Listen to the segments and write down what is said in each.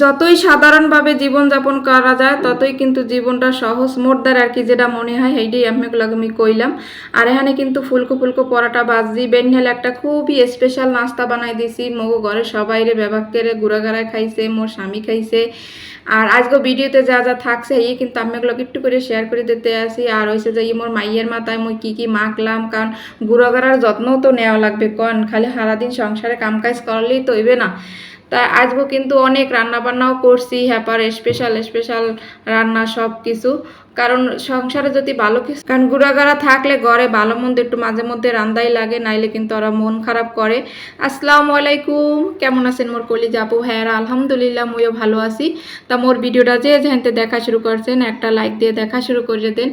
যতই সাধারণভাবে জীবনযাপন করা যায়, ততই কিন্তু জীবনটা সহজ মোটদার আর কি যেটা মনে হয়, সেইটাই আমি আমি কইলাম। আর এখানে কিন্তু ফুলকো ফুলকো পরাটা বাজি বেনহেল একটা খুবই স্পেশাল নাস্তা বানাই দিছি। মগো ঘরে সবাই রে ব্যবহার করে গুড়াগাড়ায় খাইছে, মোর স্বামী খাইছে। আর আজকে ভিডিওতে যা যা থাকছে, এই কিন্তু আমি এগুলো একটু করে শেয়ার করে দিতে আসি। আর হয়েছে যে মোর মাইয়ের মাথায় মুই কী কী মাখলাম, কারণ গুড়াগাড়ার যত্নও তো নেওয়া লাগবে। কন, খালি সারাদিন সংসারে কাম কাজ করলেই তো হইবে না। তা আজকে কিন্তু অনেক রান্না বান্নাও করছি হ্যাপার স্পেশাল স্পেশাল রান্না সব কিছু কারণ সংসারে যদি ভালো কিছু কারণ গুড়াগাড়া থাকলে ঘরে ভালো মন্দ একটু মাঝে মধ্যে রান্দাই লাগে, নাইলে কিন্তু ওরা মন খারাপ করে। আসসালামু আলাইকুম। কেমন আছেন মোর কলি যাব হ্যাঁ আলহামদুলিল্লাহ, মুইও ভালো আছি। তা মোর ভিডিওটা যে যেহেতু দেখা শুরু করছেন, একটা লাইক দিয়ে দেখা শুরু করে দেন।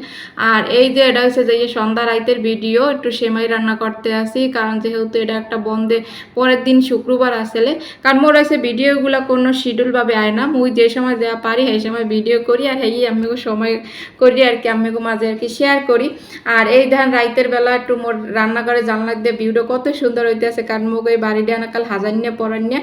আর এই যে এটা হচ্ছে যে সন্ধ্যা রাইতের ভিডিও, একটু সেমাই রান্না করতে আসি। কারণ যেহেতু এটা একটা বন্ধে, পরের দিন শুক্রবার আসলে। কারণ মোর আছে ভিডিওগুলো কোনো শিডিউলভাবে আয় না। মুই যে সময় দেওয়া পারি, সেই সময় ভিডিও করি। আর এই আমিও সময় করি আর কি আমিও মাঝে আর কি শেয়ার করি। আর এই ধান রাইতের বেলা একটু মোর রান্নাঘরে জানলা দিয়ে ভিডিও কত সুন্দর হইতেছে, কারণ মোক এই বাড়িটা আনাকাল হাজারিয়া পরানিয়া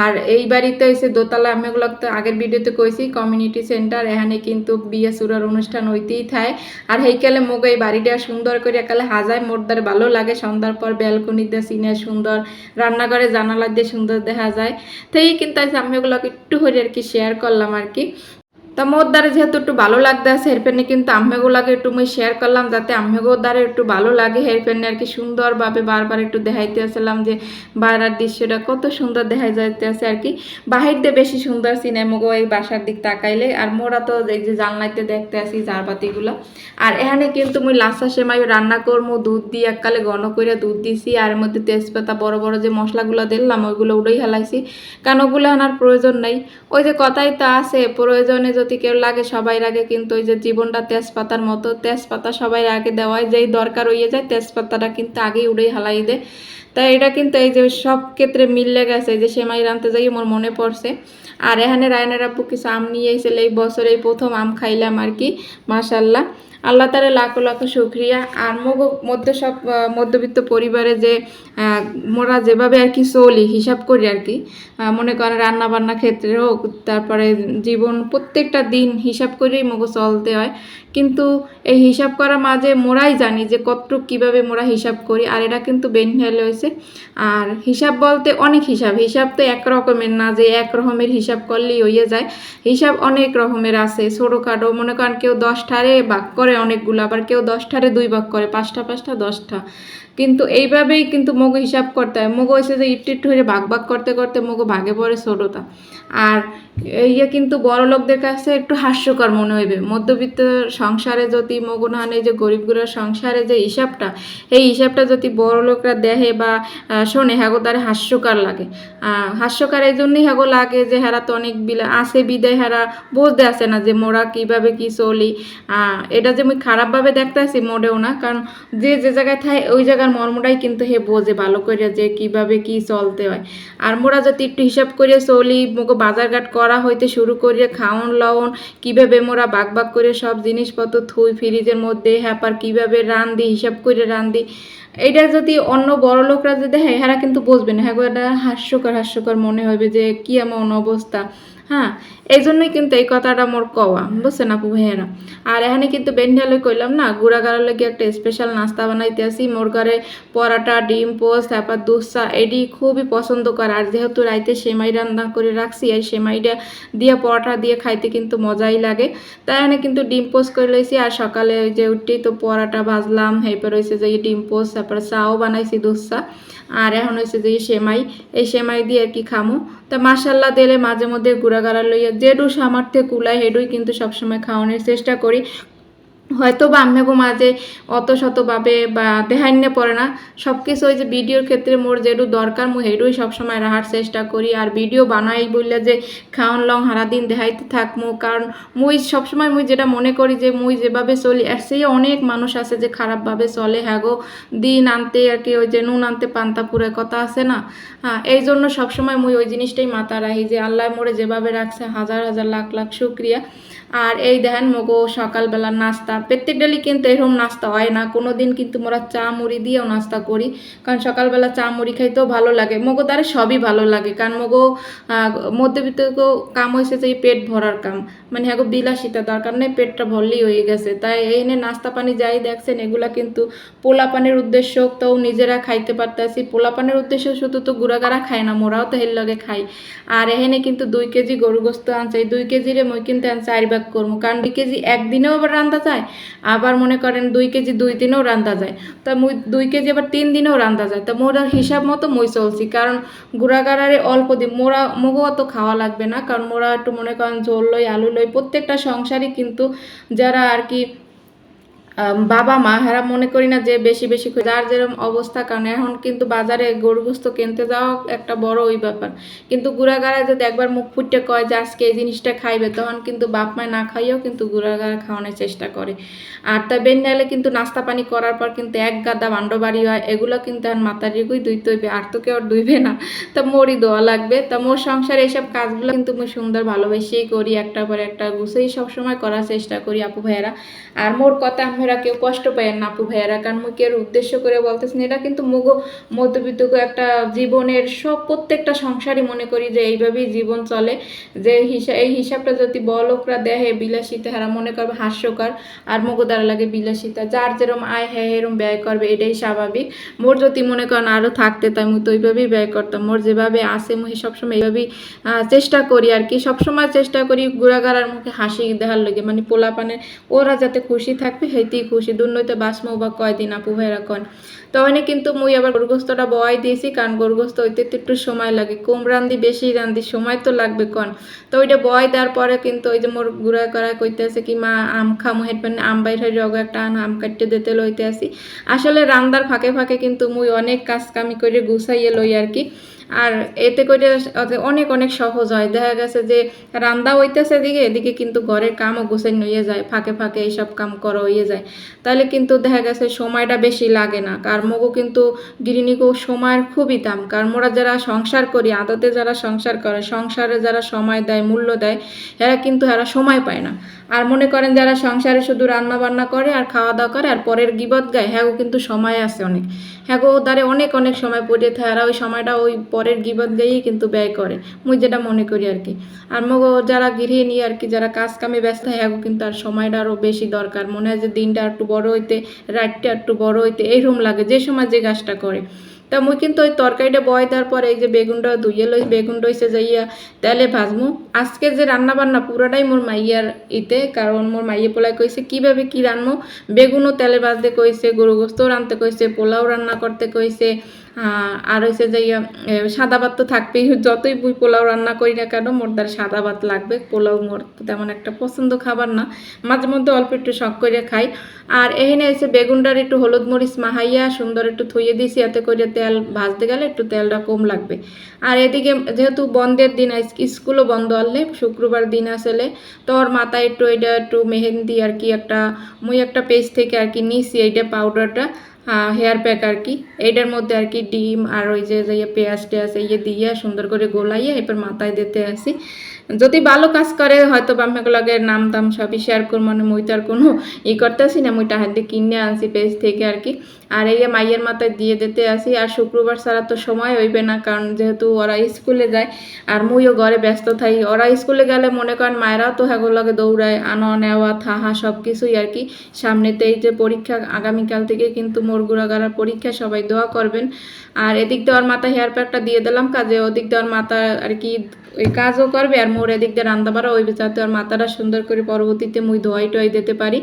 আর এই বাড়িতে এসে দোতলা আমি ওগুলো তো আগের ভিডিওতে কইছি কমিউনিটি সেন্টার এখানে কিন্তু বিয়ে সুরার অনুষ্ঠান হইতেই থাকে আর হেইকালে মোক এই বাড়িটা সুন্দর করে একালে হাজায় মোটদার ভালো লাগে, সন্ধ্যার পর ব্যালকনিতে সিনে সুন্দর, রান্নাঘরে জানালা দিয়ে সুন্দর দেখা যায়। তো এই কিন্তু আমি ওগুলোকে একটু করে আর কি শেয়ার করলাম আর কি। তা মোর দ্বারা যেহেতু একটু ভালো লাগতে আছে হেরফেনে কিন্তু আম্মেগুলাকে একটু মুই শেয়ার করলাম যাতে আম্মেগোর দ্বারা একটু ভালো লাগে হেয়ার হেরফেনে আর কি সুন্দরভাবে বারবার একটু দেখাইতে আসলাম যে বাইরের দৃশ্যটা কত সুন্দর দেখা যাইতে আছে আর কি। বাহির দিয়ে বেশি সুন্দর সিনেমাগো এই বাসার দিক তাকাইলে, আর মোরা তো এই যে জানলাইতে দেখতে আসি জারবাতিগুলো আর এখানে কিন্তু মুই লাসা সেমাই রান্না করব দুধ দিয়ে এককালে ঘন করে দুধ দিছি, আর মধ্যে তেজপাতা বড় বড় যে মশলাগুলো দিলাম, ওইগুলো উড়েই হেলাইছি। কারণ ওগুলো আনার প্রয়োজন নাই। ওই যে কথাই তো আছে, প্রয়োজনে যদি কেউ লাগে সবাই আগে কিন্তু ওই যে জীবনটা তেজপাতার মতো, তেজপাতা সবাই আগে দেওয়ায় যেই দরকার হয়ে যায়, তেজপাতাটা কিন্তু আগেই উড়েই হালাই দেয় তাই এটা কিন্তু এই যে সব ক্ষেত্রে মিললে গেছে যে সেমাই রানতে যাই আমার মনে পড়ছে। আর এখানে রায়নার আপু কিছু আম নিয়ে এসেছিল এই বছর এই প্রথম আম খাইলাম আর কি, মাশাল্লাহ। আল্লাহ তালা লাখো লাখো শুক্রিয়া। আর মগ, মধ্য সব মধ্যবিত্ত পরিবারে যে মোরা যেভাবে আর কি চলি, হিসাব করি আর কি মনে করেন রান্না বান্না ক্ষেত্রে হোক, তারপরে জীবন প্রত্যেকটা দিন হিসাব করেই মগো চলতে হয়। কিন্তু এই হিসাব করার মাঝে মোরাই জানি যে কতটুক কীভাবে মোরা হিসাব করি, আর এটা কিন্তু বেনহেল হয়েছে। আর হিসাব বলতে অনেক হিসাব হিসাব তো এক রকমের না যে এক রকমের হিসাব করলেই হইয়ে যায়। হিসাব অনেক রকমের আছে, ছোটোখাটো মনে করেন কেউ দশটারে ভাগ করে অনেকগুলো, আবার কেউ দশটারে দুই ভাগ করে, পাঁচটা পাঁচটা, দশটা। কিন্তু এইভাবেই কিন্তু মগো হিসাব করতে হয়। মগো হয়েছে যে ইট ইট হয়ে ভাগ ভাগ করতে করতে মগো ভাগে পড়ে ষোলোটা। আর ইয়ে কিন্তু বড় লোকদের কাছে একটু হাস্যকর মনে হইবে। মধ্যবিত্ত সংসারে যদি মগনাহান এই যে গরিবগুলোর সংসারে যে হিসাবটা, এই হিসাবটা যদি বড় লোকরা দেখে বা শোনে, হ্যাগো তার হাস্যকর লাগে। হাস্যকর এই জন্যই হ্যাগো লাগে যে হেরা তো অনেক বিলা, আছে বিদায় হেরা বুঝতে আসে না যে মোরা কীভাবে কি চলি। এটা যে আমি খারাপভাবে দেখতে আসি মোটেও না, কারণ যে যে জায়গায় থাকে ওই জায়গার মর্মটাই কিন্তু হে বোঝে ভালো করে যে কীভাবে কি চলতে হয়। আর মোরা যদি একটু হিসাব করে চলি মোকে বাজারঘাট করা হইতে শুরু করিয়ে খাওন, লওন, কীভাবে মোরা বাক বাক করে সব জিনিসপত্র থুই ফ্রিজের মধ্যে, হ্যাপার কীভাবে রান্ধি, হিসাব করে রান্ধি এটা যদি অন্য বড় লোকরা যদি দেখে হ্যাঁ কিন্তু বুঝবে না। হ্যাঁ এটা হাস্যকর হাস্যকর মনে হবে যে কি এমন অবস্থা। হ্যাঁ এই জন্যই কিন্তু এই কথাটা মোর কওয়া, বুঝছেন আপু ভাইয়েরা? আর এখানে কিন্তু বেন্ডালে কইলাম না গুড়াগাড়ার লাগে একটা স্পেশাল নাস্তা বানাইতে আসি। মোর ঘরে পরাটা, ডিম পোস্ট তারপর দুসা এডি খুবই পছন্দ করে। আর যেহেতু রাইতে সেমাই রান্না করে রাখছি, এই সেমাইটা দিয়ে, পরোটা দিয়ে খাইতে কিন্তু মজাই লাগে। তাই এখানে কিন্তু ডিম পোস্ট করে লইছি। আর সকালে ওই যে উঠি তো পরাটা ভাজলাম, এরপর হয়েছে যে ডিম পোস্ট তারপর চাও বানাইছি দুসা আর এখন হয়েছে যে সেমাই, এই সেমাই দিয়ে আর কি খামো। তা মাসাল্লাহ দিলে মাঝে মধ্যে গুড়াগাড়া লইয়া যেডু সামর্থ্যে কুলায় হেডুই কিন্তু সবসময় খাওয়ানোর চেষ্টা করি। হয়তো বা আম্মেগো মাঝে অত শতভাবে বা দেহান্য পড়ে না সব কিছু ওই যে ভিডিওর ক্ষেত্রে মোর যেটু দরকার, মু হেডুই সবসময় রাখার চেষ্টা করি। আর ভিডিও বানাই বললে যে খাওয়ান লং সারাদিন দেখাইতে থাকমু কারণ মুই সবসময় মুই যেটা মনে করি যে মুই যেভাবে চলি, আর সেই অনেক মানুষ আছে যে খারাপভাবে চলে। হ্যাঁ গো, দিন আনতে আর কি ওই যে নুন আনতে পান্তা পুরে কথা আছে না? হ্যাঁ এই জন্য সবসময় মুই ওই জিনিসটাই মাথা রাখি যে আল্লাহ মোরে যেভাবে রাখছে, হাজার হাজার লাখ লাখ শুক্রিয়া। আর এই দেখেন মগো, সকালবেলা নাস্তা। প্রত্যেক ডেলি কিন্তু এরকম নাস্তা হয় না। কোনো দিন কিন্তু মোরা চা মুড়ি দিয়েও নাস্তা করি। কারণ সকালবেলা চা মুড়ি খাইতেও ভালো লাগে। মগো দ্বারা সবই ভালো লাগে। কারণ মগো মধ্যবিত্ত কাম হয়েছে যে পেট ভরার কাম। মানে হ্যাঁ বিলাসিতা দরকার নেই, পেটটা ভরলেই হয়ে গেছে। তাই এই নিয়ে নাস্তা পানি যাই দেখছেন, এগুলা কিন্তু পোলা পানির উদ্দেশ্য তো নিজেরা খাইতে পারতেছি। পোলা পানির উদ্দেশ্য শুধু তো গুড়াগাড়া খায় না, মোরাও তো হের লগে খাই। আর এখানে কিন্তু দুই কেজি গরু গোস্ত আনছে। এই দুই কেজিরে মই কিন্তু আনছে চার ভাগ করব। কারণ দুই কেজি একদিনেও আবার রান্না যায়, আবার মনে করেন দুই কেজি দুই দিনেও রান্না যায়। তা মুই দুই কেজি আবার তিন দিনেও রান্না যায়। তা মোর হিসাব মতো মই চলছি, কারণ গুড়াগাড়ারে অল্প দিন, মোরা মোগো অত খাওয়া লাগবে না। কারণ মোরা একটু মনে করেন ঝোল লই, আলু লই, প্রত্যেকটা সংসারই কিন্তু যারা আর কি বাবা মা, হেরা মনে করি না যে বেশি বেশি যার যেরকম অবস্থা, কারণ এখন কিন্তু বাজারে গরু গোস্ত কিনতে যাওয়া একটা বড় ওই ব্যাপার। কিন্তু গুড়াগাড়ায় যদি একবার মুখ ফুটে কয় যে আজকে এই জিনিসটা খাইবে, তখন কিন্তু বাপ মায় না খাইয়েও কিন্তু গুড়াগাড়া খাওয়ানোর চেষ্টা করে। আর তা বেন্ডালে কিন্তু নাস্তা পানি করার পর কিন্তু এক গাদা বান্ড বাড়ি হয়, এগুলো কিন্তু এখন মাতার রিগুই দুইতে হইবে, আর তো কেউ দুইবে না। তা মোরই দোয়া লাগবে। তা মোর সংসারে এইসব কাজগুলো কিন্তু মুই সুন্দর ভালোবেসেই করি একটা পর একটা গুছেই সবসময় করার চেষ্টা করি, আপু ভাইয়েরা। আর মোর কথা আমরা কেউ কষ্ট পায় না আপু ভাইয়েরা। কারণ কেউ উদ্দেশ্য করে বলতেছি না, এটা কিন্তু মুগ মধ্যবিত্ত একটা জীবনের সব প্রত্যেকটা সংসারই মনে করি যে এইভাবেই জীবন চলে। যে হিসাব এই হিসাবটা যদি বড়লোকরা দেহে বিলাসিতা হারা মনে করবে হাস্যকর আর মুগ দ্বারা লাগে বিলাসিতা। যার যেরম আয় হ্যাঁ এরম ব্যয় করবে এটাই স্বাভাবিক। মোর যদি মনে করেন আরও থাকতে তাই মুই তো ওইভাবেই ব্যয় করতাম। মোর যেভাবে আসে মুই সবসময় এইভাবেই চেষ্টা করি আর কি। সবসময় চেষ্টা করি গুড়াগাড়ার মুখে হাসি দেখার লাগে। মানে পোলাপানের ওরা যাতে খুশি থাকবে সেইতেই খুশি। দুর্নইতে বাসমো বা কয়দিন আপু ভাইরা কন। তো ওখানে কিন্তু মুই আবার গরুগ্রস্তটা বয় দিয়েছি, কারণ গরুগ্রস্ত হইতে তো একটু সময় লাগে। কম রান্ধি বেশি রান্ধি সময় তো লাগবে কন। তো ওইটা বয় দেওয়ার পরে কিন্তু ওই যে মোর গুড়া করা কইতে আছে কি, মা, আম খামু মানে আম বাইর হয়ে জগ একটা আম কাটতে দিতে লইতে আসি। আসলে রান্দার ফাঁকে ফাঁকে কিন্তু মুই অনেক কাজ কামি করে গুছাইয়ে লই আর কি। আর এতে করে অনেক অনেক সহজ হয়। দেখা গেছে যে রান্দা হইতেছে এদিকে এদিকে কিন্তু ঘরের কামও গুছাই নিয়ে যায়, ফাঁকে ফাঁকে এইসব কাম করা হয়ে যায়। তাহলে কিন্তু দেখা গেছে সময়টা বেশি লাগে না কার মগও কিন্তু গৃহিণীকেও সময়ের খুবই দাম। কারণ মোরা যারা সংসার করি, আদতে যারা সংসার করে, সংসারে যারা সময় দেয়, মূল্য দেয়, এরা কিন্তু এরা সময় পায় না। আর মনে করেন যারা সংসারে শুধু রান্না বান্না করে আর খাওয়া দাওয়া করে আর পরের গিবত গায় হ্যাঁ কিন্তু সময় আছে অনেক। হ্যাঁ গো দ্বারে অনেক অনেক সময় পড়ে থাকে, আর ওই সময়টা ওই পরের গিবত গাইয়েই কিন্তু ব্যয় করে। মুই যেটা মনে করি আর কি। আর মগো, যারা গৃহে নিয়ে আর কি, যারা কাজ কামে ব্যস্ত, হয় হ্যাঁ কিন্তু আর সময়টা আরও বেশি দরকার। মনে হয় যে দিনটা একটু বড় হইতে, রাতটা একটু বড় হইতে, এইরকম লাগে যে সময় যে গাছটা করে। তা মুই কিন্তু ওই তরকারিটা বয় দেওয়ার পরে এই যে বেগুনটা ধুইয়ে লই, বেগুন রইছে যাইয়া তেলে ভাজমু। আজকে যে রান্না বান্না পুরাটাই মোর মাইয়ার ইতে, কারণ মোর মাইয়ে পোলায় কইছে, কীভাবে কি রান্নু? বেগুনও তেলে ভাজতে কইছে গরু গোস্তও রানতে কইছে, পোলাও রান্না করতে কইছে আর হয়েছে যে সাদা ভাত তো থাকবেই। যতই বুই পোলাও রান্না করি না কেন, মোর দ্বার সাদা ভাত লাগবে। পোলাও মোর তেমন একটা পছন্দ খাবার না। মাঝে মধ্যে অল্প একটু শখ করে খাই। আর এখানে এসে বেগুনটার একটু হলুদ মরিচ মাহাইয়া সুন্দর একটু থইয়ে দিছি। এতে করে তেল ভাজতে গেলে একটু তেলটা কম লাগবে। আর এদিকে যেহেতু বন্ধের দিন স্কুলও বন্ধ আনলে, শুক্রবার দিন আসলে, তো ওর মাথায় একটু এটা একটু মেহেন্দি আর কি একটা, মুই একটা পেজ থেকে আর কি নিছি এইটা পাউডারটা হেয়ার প্যাক আর কি। এইটার মধ্যে আর কি ডিম আর ওই যে ইয়ে পেঁয়াজ টেয়াজ ইয়ে দিয়ে সুন্দর করে গোলাইয়ে এরপর মাথায় দিতে আসি। যদি ভালো কাজ করে, হয়তো বাম্মাগুলোকে নাম দাম সবই শেয়ার করব মানে মুই তো আর কোনো ই করতেছি না, মুই টাহার দিয়ে কিনে আনছি পেজ থেকে আর কি। আর এই মাইয়ের মাথায় দিয়ে দিতে আসি, আর শুক্রবার ছাড়া তো সময় হইবে না, কারণ যেহেতু ওরা স্কুলে যায়, আর মুইও ঘরে ব্যস্ত থাকি ওরা স্কুলে গেলে মনে করেন মায়েরাও তো হ্যাগুলোকে দৌড়ায় আনো নেওয়া থাহা সব কিছুই আর কি। সামনেতে এই যে পরীক্ষা আগামীকাল থেকে কিন্তু মোর গুড়াগাড়ার পরীক্ষা সবাই দোয়া করবেন। আর এদিক দেওয়ার মাথা হেয়ার প্যাকটা দিয়ে দিলাম, কাজে ওদিক দেওয়ার মাথা আর কি ওই কাজও করবে আর মোর এদিক দিয়ে রান্না বাড়া ওই যাতে আর মাথাটা সুন্দর করে পরবর্তীতে মুই ধোয়াই টোয়াই দিতে পারি।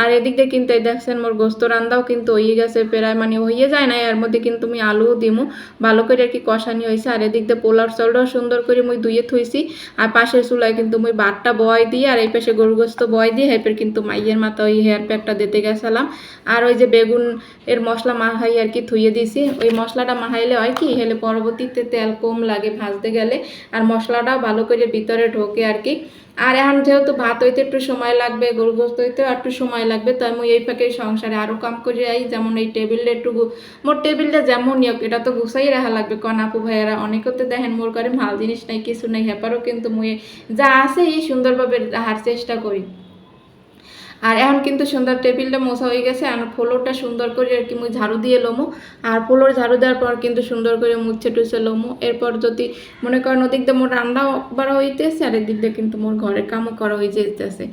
আর এদিক দিয়ে কিন্তু এই দেখছেন মোর গোস্ত রান্দাও কিন্তু হয়ে গেছে, প্রায় মানে হয়ে যায় না এর মধ্যে কিন্তু আমি আলুও দিমু। ভালো করে আর কি কষানি হয়েছে, আর এদিক দিয়ে পোলার চলটাও সুন্দর করে মুই ধুয়ে থইছি। আর পাশের চুলায় কিন্তু মুই বাটটা বয় দিয়ে, আর এই পাশে গরু গোস্ত বয় দিয়ে হেপের কিন্তু মাইয়ের মাথা ওই হেয়ার প্যাকটা দিতে গেছিলাম। আর ওই যে বেগুন এর মশলা মাহাই আর কি থুয়ে দিছি। ওই মশলাটা মাহাইলে হয় কি, হেলে পরবর্তীতে তেল কম লাগে ভাজতে গেলে, আর মশলাটাও ভালো করে ভিতরে ঢোকে আর কি। আর এখন যেহেতু ভাত হইতে একটু সময় লাগবে গরু গোস্ত হইতে একটু সময় লাগবে তাই আমি এই ফাঁকে সংসারে আরও কাম করে আই। যেমন এই টেবিলটা একটু মোর টেবিলটা যেমন হোক, এটা তো গুছাই রাখা লাগবে। কন আপু ভাইয়েরা অনেকতে দেখেন, মোর করে মাল জিনিস নাই, কিছু নাই, হেপারও কিন্তু মুয়ে যা আছে এই সুন্দরভাবে রাখার চেষ্টা করি। আর এখন কিন্তু সুন্দর টেবিলটা মোছা হয়ে গেছে, আর ফ্লোরটা সুন্দর করে আর কি মুই ঝাড়ু দিয়ে লমো। আর ফ্লোর ঝাড়ু দেওয়ার পর কিন্তু সুন্দর করে মুছে টুছে লমো। এরপর যদি মনে করেন ওদিক দিয়ে মোর রান্না করা হইতেছে, আর এদিক দিয়ে কিন্তু মোর ঘরের কামও করা হয়ে যেতেছে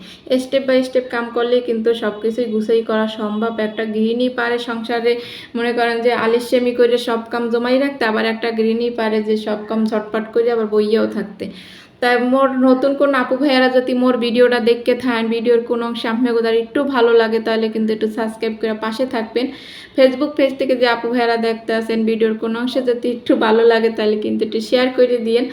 স্টেপ বাই স্টেপ কাম করলে কিন্তু সব কিছুই গুছাই করা সম্ভব। একটা গৃহিণী পারে সংসারে, মনে করেন যে আলিস্যেমি করে সব কাম জমাই রাখতে, আবার একটা গৃহিণী পারে যে সব কাম ঝটপট করে আবার বইয়াও থাকতে। তাই মোর নতুন কোন আপু ভাইয়ারা যদি মোর ভিডিওটা দেখতে থাকেন, ভিডিওর কোন অংশে আপনাদের একটু ভালো লাগে, তাহলে কিন্তু একটু সাবস্ক্রাইব করে পাশে থাকবেন। ফেসবুক পেজ থেকে যে আপু ভাইয়ারা দেখতে আসেন, ভিডিওর কোন অংশে যদি একটু ভালো লাগে, তাহলে কিন্তু একটু শেয়ার করে দিয়েন।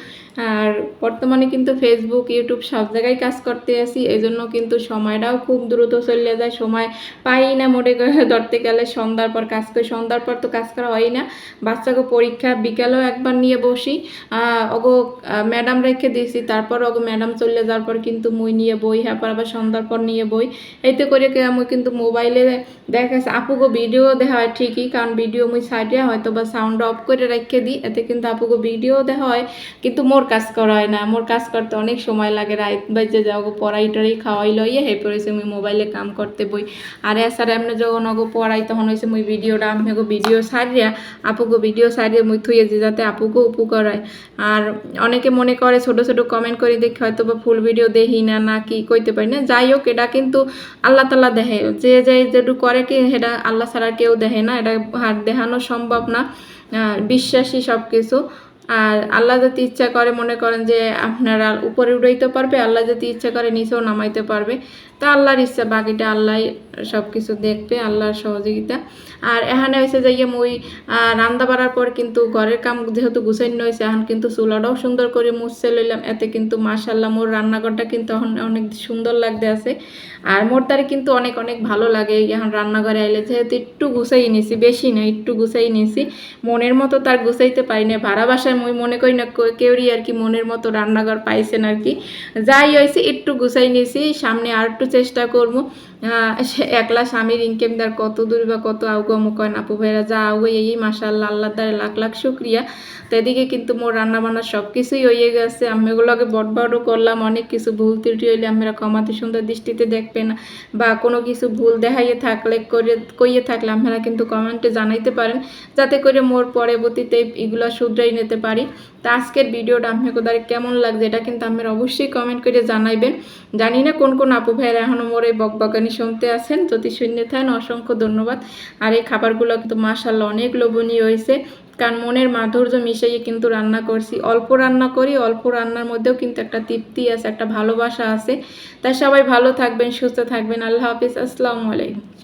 আর বর্তমানে কিন্তু ফেসবুক ইউটিউব সব জায়গায় কাজ করতে আসি। এই জন্য কিন্তু সময়টাও খুব দ্রুত চলে যায়। সময় পাই না মোটে ধরতে গেলে। সন্ধ্যার পর কাজ করি। সন্ধ্যার পর তো কাজ করা হয় না। বাচ্চাকে পরীক্ষা বিকালেও একবার নিয়ে বসি। ওগো ম্যাডাম রেখে দিয়েছি। তারপর ওগো ম্যাডাম চলে যাওয়ার পর কিন্তু মুই নিয়ে বই হ্যাঁ আবার সন্ধ্যার পর নিয়ে বই। এইতে করে আমি কিন্তু মোবাইলে দেখা যাচ্ছে আপুগো ভিডিও দেখা হয় ঠিকই, কারণ ভিডিও মুই সাইডে হয়তো বা সাউন্ড অফ করে রেখে দিই। এতে কিন্তু আপুগো ভিডিও দেখা হয়। কিন্তু মোর কাজ করা হয় না, মোর কাজ করতে অনেক সময় লাগে, রাত বাজে যাও গো পড়াই টড়াই খাওয়াই লইয়ে হে পড়েছে মুই মোবাইলে কাম করতে বই। আর এছাড়া এমনি যখন অগো পড়াই তখন হয়েছে মুই ভিডিওটা আমি গো ভিডিও সারিয়া, আপুগো ভিডিও সারিয়ে মুই থুয়ে যে যাতে আপুগো উপকার হয় আর অনেকে মনে করে ছোট ছোট কমেন্ট করে দেখে হয়তো বা ফুল ভিডিও দেখি না না কি কইতে পারি না। যাই হোক এটা কিন্তু আল্লাহ তালা দেখে যে যে যেটু করে কি সেটা আল্লাহ ছাড়া কেউ দেখে না, এটা দেখানো সম্ভব না। বিশ্বাসী সব কিছু আর আল্লাহ যদি ইচ্ছা করে মনে করেন যে আপনারা উপরে উড়াইতে পারবে, আল্লাহ যদি ইচ্ছা করে নিচেও নামাইতে পারবে। তা আল্লাহর ইচ্ছা, বাকিটা আল্লাহ সব কিছু দেখবে, আল্লাহর সহযোগিতা। আর এখানে হয়েছে যে ইয়ে মুই রান্না বাড়ার পর কিন্তু ঘরের কাম যেহেতু গুছাইন হয়েছে এখন কিন্তু চুলাটাও সুন্দর করে মুছতে লইলাম। এতে কিন্তু মাশাল্লাহ মোর রান্নাঘরটা কিন্তু এখন অনেক সুন্দর লাগতে আছে। আর মোর দ্বারে কিন্তু অনেক অনেক ভালো লাগে এখন রান্নাঘরে আইলে। যেহেতু একটু গুছাই নিছি, বেশি না, একটু গুছাই নিছি। মনের মতো তার গুছাইতে পারি না। ভাড়া বাসায় মুই মনে করি না কেউরই আর কি মনের মতো রান্নাঘর পাইছেন আর কি। যাই হয়েছে একটু গুছাই নিছি, সামনে আর একটু চেষ্টা করব। একলা স্বামীর ইনকাম দার কত দূর বা কত আউগো মুখ হয় আপু ভাইরা যা আউগো এই মাসাল্লাহ আল্লাহ দ্বারে লাখ লাখ শুক্রিয়া। তো এদিকে কিন্তু মোর রান্না বান্না সব কিছুই হয়ে গেছে। আমি এগুলোকে বট বড় করলাম, অনেক কিছু ভুল ত্রুটি হইলে আমরা কমাতে সুন্দর দৃষ্টিতে দেখবেন বা কোনো কিছু ভুল দেখাইয়ে থাকলে করে, কইয়ে থাকলে আপনারা কিন্তু কমেন্টে জানাইতে পারেন, যাতে করে মোর পরবর্তীতে এগুলো শুধরাই নিতে পারি। তো আজকের ভিডিওটা আপনাকে দ্বারা কেমন লাগছে, এটা কিন্তু আপনারা অবশ্যই কমেন্ট করে জানাইবেন। জানি না কোন কোন আপু ভাইয়েরা এখনও মোর এই বকবকানি শুনতে আছেন? যদি শূন্য থাকেন অসংখ্য ধন্যবাদ। আর এই খাবারগুলো কিন্তু মাসাল অনেক লোভনীয় হয়েছে। কারণ মনের মাধুর্য মিশাইয়ে কিন্তু রান্না করছি। অল্প রান্না করি, অল্প রান্নার মধ্যেও কিন্তু একটা তৃপ্তি আছে, একটা ভালোবাসা আছে। তাই সবাই ভালো থাকবেন, সুস্থ থাকবেন। আল্লাহ হাফিজ। আসসালামু আলাইকুম।